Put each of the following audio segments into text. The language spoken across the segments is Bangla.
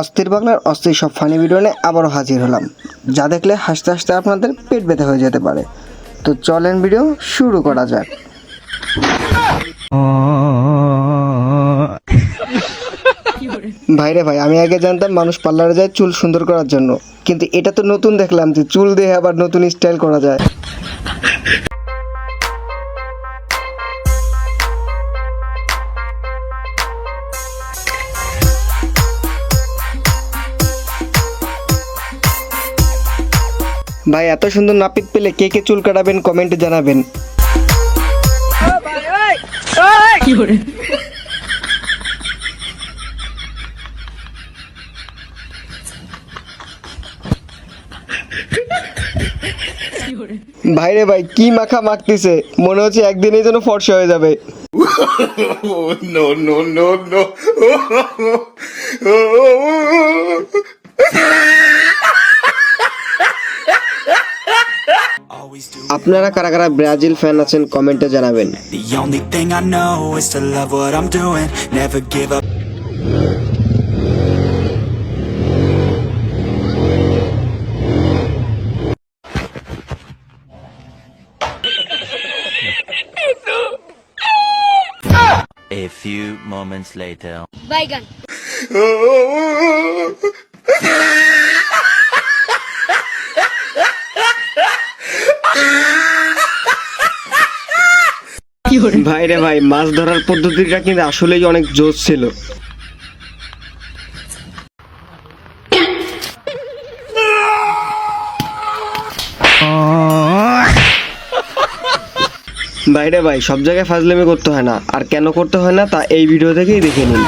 অস্থির বাংলার অস্থির সব ফানি ভিডিও নিয়ে আবারও হাজির হলাম। যা দেখলে হাসতে হাসতে আপনাদের পেট ব্যথা হয়ে যেতে পারে। তো চলেন ভিডিও শুরু করা যাক। ভাইরে ভাই, আমি আগে জানতাম মানুষ পার্লারে যায় চুল সুন্দর করার জন্য। কিন্তু এটা তো নতুন দেখলাম যে চুল দিয়ে আবার নতুন স্টাইল করা যায়। ভাই এত সুন্দর নাপিত পেলে কে কে চুল কাটাবেন কমেন্টে জানাবেন। ভাইরে ভাই কি মাখা মাখতেছে? মনে হচ্ছে একদিনের জন্য ফর্সা হয়ে যাবে। Oh, no, no, no, আপনারা কারা কারা ব্রাজিল ফ্যান আছেন কমেন্টে জানাবেন। The only thing I know is ভাই রে ভাই মাছ ধরার পদ্ধতিটা কিন্তু আসলেই অনেক জোশ ছিল। বাইরে ভাই সব জায়গায় ফাজলামি করতে হয় না। আর কেন করতে হয় না তা এই ভিডিও থেকেই দেখে নিন।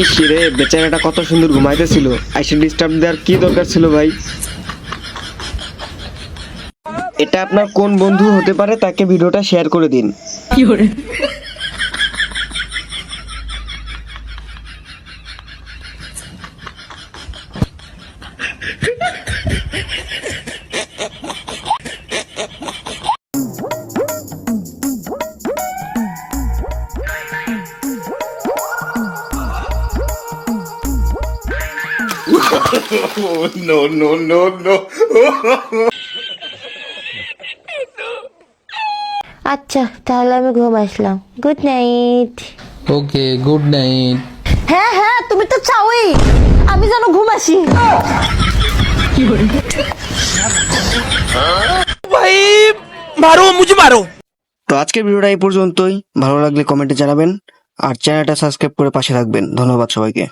ইস রে বেচারাটা কত সুন্দর ঘুমাইতেছিল। আইসে ডিস্টার্ব দেওয়ার কি দরকার ছিল ভাই? এটা আপনার কোন বন্ধু হতে পারে তাকে ভিডিওটা শেয়ার করে দিন। Oh, no, no, no, no. আচ্ছা তাহলে আমি ঘুম আসলাম। Good night okay good night হ্যাঁ হ্যাঁ তুমি তো চাওই। আমি যেন ঘুম আসি। তো আজকের ভিডিওটা এই পর্যন্তই। ভালো লাগলে কমেন্টে জানাবেন। আর চ্যানেলটা সাবস্ক্রাইব করে পাশে থাকবেন। ধন্যবাদ সবাইকে।